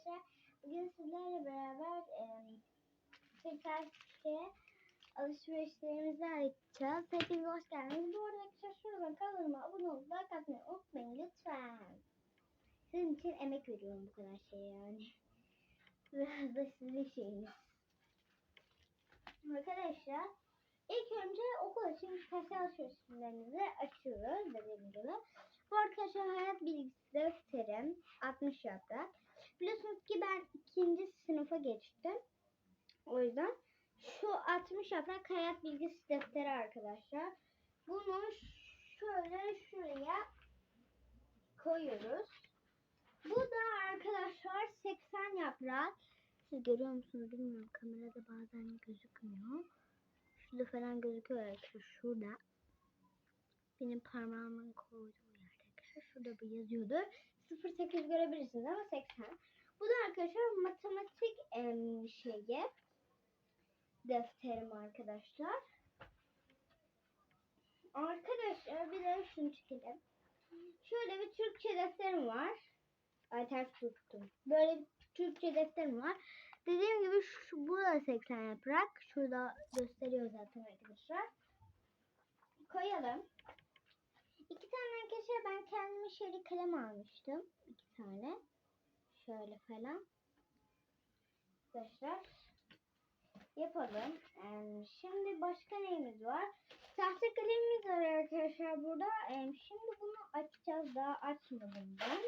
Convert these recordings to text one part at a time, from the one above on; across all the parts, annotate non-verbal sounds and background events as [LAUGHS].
arkadaşlar. Bugün sizlerle beraber e, şeye alışverişlerimizi açacağız. Hepiniz hoş geldiniz. Bu arada arkadaşlar şuradan kanalıma abone olup like atmayı unutmayın lütfen. Sizin için emek veriyorum bu kadar şey yani. [LAUGHS] Biraz da sizin şeyiniz. Arkadaşlar ilk önce okul için kasa alışverişlerimizi açıyoruz dediğim gibi. Bu arkadaşlar hayat bilgisi defterim 60 yaprak. Biliyorsunuz ki ben ikinci sınıfa geçtim. O yüzden şu 60 yaprak hayat bilgisi defteri arkadaşlar. Bunu şöyle şuraya koyuyoruz. Bu da arkadaşlar 80 yaprak. Siz görüyor musunuz bilmiyorum. Kamerada bazen gözükmüyor. Şurada falan gözüküyor arkadaşlar. Şurada. Benim parmağımın koyduğu yerde arkadaşlar. Şurada bu yazıyordu. 08 görebilirsiniz ama 80. Bu da arkadaşlar matematik em, şeyi. Defterim arkadaşlar. Arkadaşlar bir de şunu çekelim. Şöyle bir Türkçe defterim var. Ay ters tuttum. Böyle bir Türkçe defterim var. Dediğim gibi şu, bu da 80 yaprak. Şurada gösteriyor zaten arkadaşlar. Koyalım. İki tane arkadaşlar ben kendime şöyle kalem almıştım. İki tane. Şöyle falan. Arkadaşlar. Yapalım. Şimdi başka neyimiz var? Tahta kalemimiz var arkadaşlar burada. Şimdi bunu açacağız. Daha açmadım ben.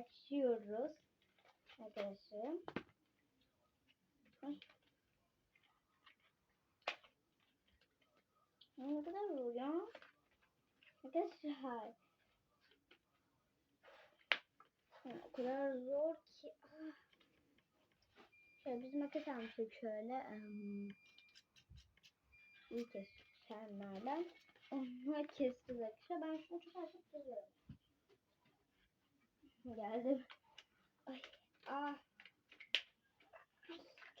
Açıyoruz. Arkadaşlar. Ne kadar ya. Arkadaşlar. Ya, O kadar zor ki. Ah. Şöyle biz makas almıştık şöyle. Um, iyi kesenlerden. Onlar kesti arkadaşlar. Ben şunu çok artık seviyorum. Geldim. Ay. Ah.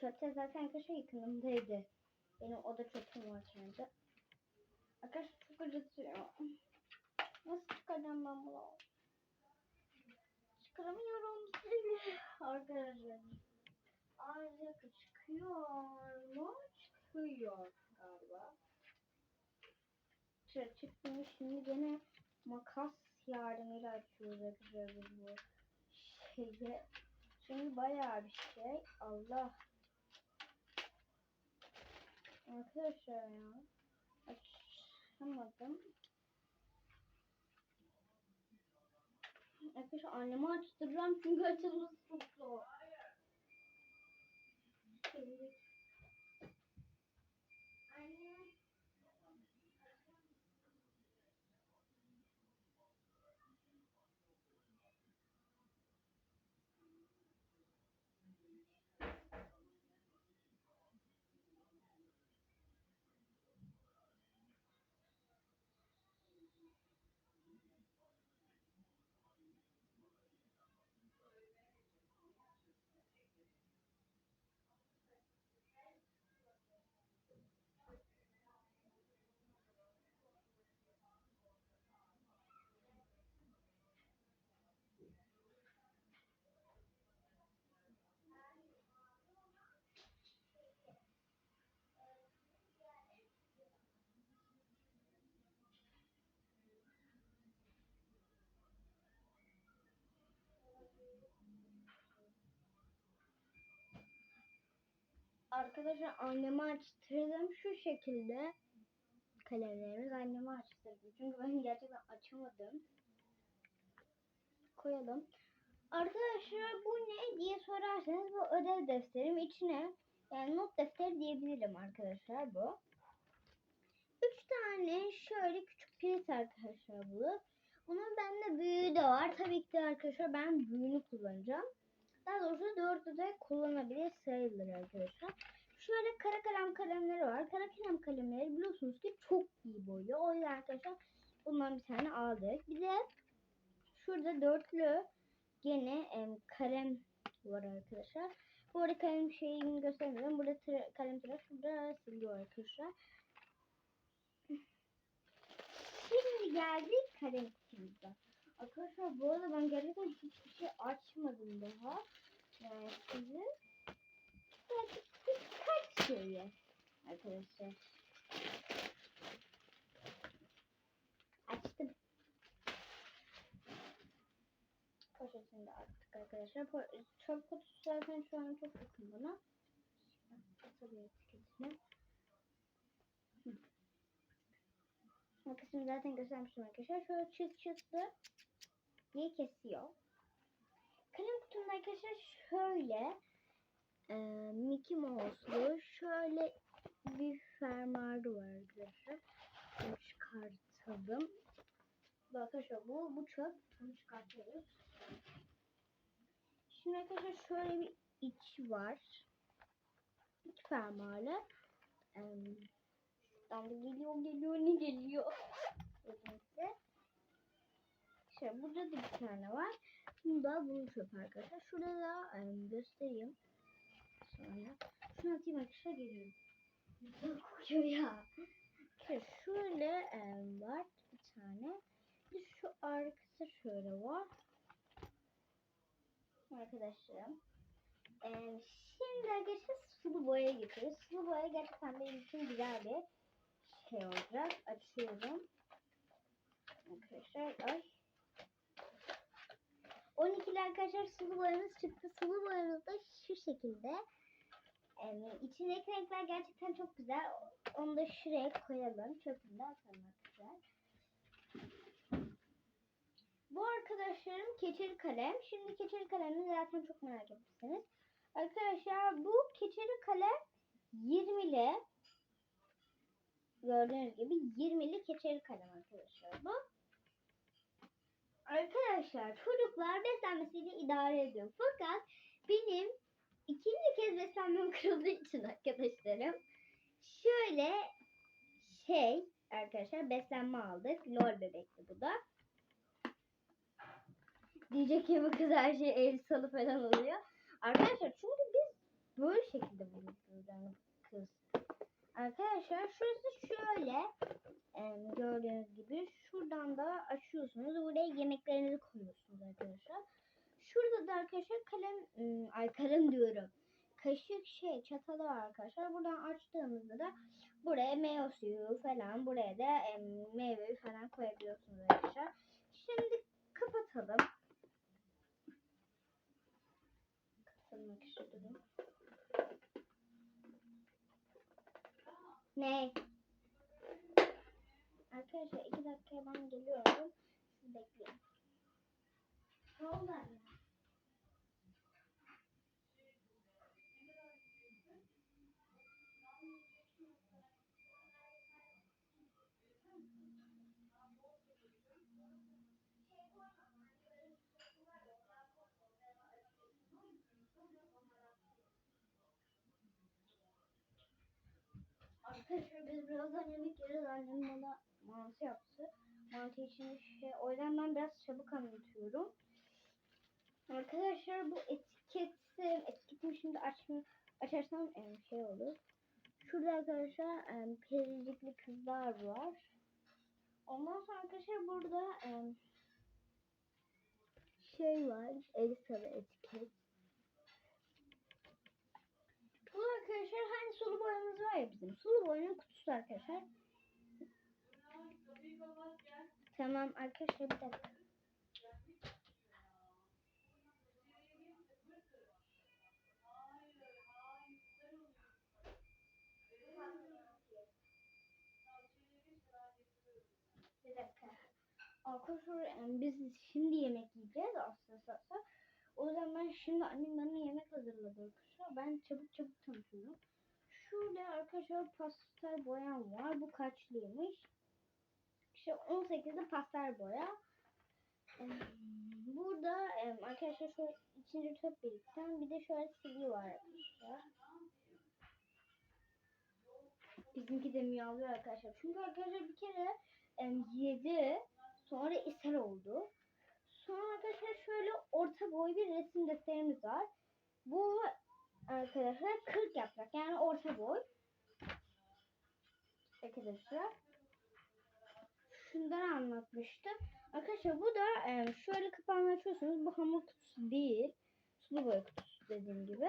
Çöpte zaten arkadaşlar yakınımdaydı. Benim oda çöpüm var kendi. Arkadaşlar çok acıtıyor. Nasıl çıkaracağım ben bunu? Çıkaramıyorum. [LAUGHS] Arkadaşlar. Ayrıca çıkıyor mu? Çıkıyor galiba. Şöyle çıkmıyor. Şimdi gene makas yardımıyla açıyoruz arkadaşlar bu şeyi. Şimdi bayağı bir şey. Allah. Arkadaşlar ya. Açamadım. Arkadaşlar annemi açtıracağım çünkü açılması çok zor. Şimdi- Arkadaşlar anneme açtırdım şu şekilde. Kalemlerimiz anneme açtırdım. Çünkü ben gerçekten açamadım. Koyalım. Arkadaşlar bu ne diye sorarsanız bu ödev defterim içine yani not defteri diyebilirim arkadaşlar bu. Üç tane şöyle küçük priz arkadaşlar bu. Bunun bende büyüğü de var. Tabii ki arkadaşlar ben büyüğünü kullanacağım daha doğrusu dördü de kullanabilir sayılır arkadaşlar. Şöyle kara kalem kalemleri var. Kara kalem kalemleri biliyorsunuz ki çok iyi boyuyor. O yüzden arkadaşlar bundan bir tane aldık. Bir de şurada dörtlü gene em, kalem var arkadaşlar. Bu arada kalem şeyini göstermiyorum. Burada tıra, kalem tıraş, burada silgi var arkadaşlar. Şimdi geldik kalem kutumuza. Arkadaşlar bu arada ben gerçekten hiçbir şey açmadım daha. Yani sizin belki birkaç şeyi arkadaşlar. Açtım. Poşetini de attık arkadaşlar. Po- Çöp kutusu zaten şu an çok yakın bana. Atabilir etiketini. Makasını zaten göstermiştim arkadaşlar. Şöyle çıt çıtlı diye kesiyor. Kalem kutumda arkadaşlar şöyle e, Mickey Mouse'lu şöyle bir fermuarı var arkadaşlar. Bunu çıkartalım. Bu Arkadaşlar bu, bu çöp. Bunu çıkartıyoruz. Şimdi arkadaşlar şöyle bir iç var. İç fermuarlı. Da geliyor geliyor ne geliyor. [LAUGHS] Dedim İşte burada da bir tane var. Bunu da bunu çöp arkadaşlar. Şurada da em, göstereyim. Sonra. Şunu atayım arkadaşlar geliyorum. Kokuyor ya. İşte şöyle em, var bir tane. Bir şu arkası şöyle var. Arkadaşlarım. Em, şimdi arkadaşlar sulu boya geçiyoruz. Sulu boya gerçekten benim için güzel bir şey olacak. Açıyorum. Arkadaşlar ay. 12'li arkadaşlar sulu boyamız çıktı. Sulu boyamız da şu şekilde. Yani içindeki renkler gerçekten çok güzel. Onu da şuraya koyalım. Çöpünü de atalım arkadaşlar. Bu arkadaşlarım keçeli kalem. Şimdi keçeli kalemini zaten çok merak etmişsiniz. Arkadaşlar bu keçeli kalem 20'li. Gördüğünüz gibi 20'li keçeli kalem arkadaşlar bu. Arkadaşlar çocuklar beslenmesiyle idare ediyor. Fakat benim ikinci kez beslenmem [LAUGHS] kırıldığı için arkadaşlarım şöyle şey arkadaşlar beslenme aldık. Lol bebekti bu da. Diyecek ki bu kız her şey el salı falan oluyor. Arkadaşlar çünkü biz böyle şekilde buluyoruz yani kız. Arkadaşlar şurası şöyle em, gördüğünüz gibi şuradan da açıyorsunuz. Buraya yemeklerinizi koyuyorsunuz arkadaşlar. Şurada da arkadaşlar kalem ım, ay kalem diyorum. Kaşık şey çatalı var arkadaşlar. Buradan açtığımızda da buraya meyve suyu falan buraya da em, meyveyi falan koyabiliyorsunuz arkadaşlar. Şimdi kapatalım. Kapatmak istiyorum. Ne? Arkadaşlar iki dakikaya ben geliyorum. Siz bekleyin. Ne oldu anne? Arkadaşlar biz birazdan yemek yeriz. Annem bana mantı yaptı. Mantı için şey, o yüzden ben biraz çabuk anlatıyorum. Arkadaşlar bu etiketi, etiketimi şimdi açma, açarsam em, şey olur. Şurada arkadaşlar em, pericikli kızlar var. Ondan sonra arkadaşlar burada em, şey var. Elisa'da etiket. Bu arkadaşlar hani sulu boyamız var ya bizim. Sulu boyanın kutusu arkadaşlar. Tamam arkadaşlar bir dakika. Arkadaşlar biz şimdi yemek yiyeceğiz aslında. O ben şimdi annem bana yemek hazırladı arkadaşlar. Ben çabuk çabuk tanıtıyorum. Şurada arkadaşlar pastel boyam var. Bu kaçlıymış? İşte 18'de pastel boya. Burada arkadaşlar şöyle içince çöp birikten bir de şöyle silgi var arkadaşlar. Bizimki de miyavlıyor arkadaşlar. Çünkü arkadaşlar bir kere yedi sonra ishal oldu. Sonra arkadaşlar şöyle orta boy bir resim defterimiz var. Bu arkadaşlar 40 yaprak yani orta boy. Arkadaşlar. Şundan anlatmıştım. Arkadaşlar bu da e, şöyle kapağını açıyorsunuz. Bu hamur kutusu değil. sulu boya kutusu dediğim gibi.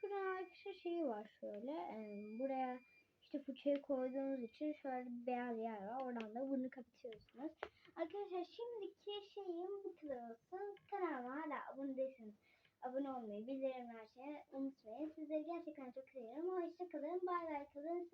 Şuradan arkadaşlar şeyi var şöyle. em, buraya işte fırçayı koyduğunuz için şöyle beyaz yer var. Oradan da bunu kapatıyorsunuz. Arkadaşlar şimdiki şeyim bu kadar olsun. Kanalıma hala abone değilseniz abone olmayı, bildirim her şeyi unutmayın. Sizleri gerçekten çok seviyorum. Hoşça kalın. Bay bay kalın.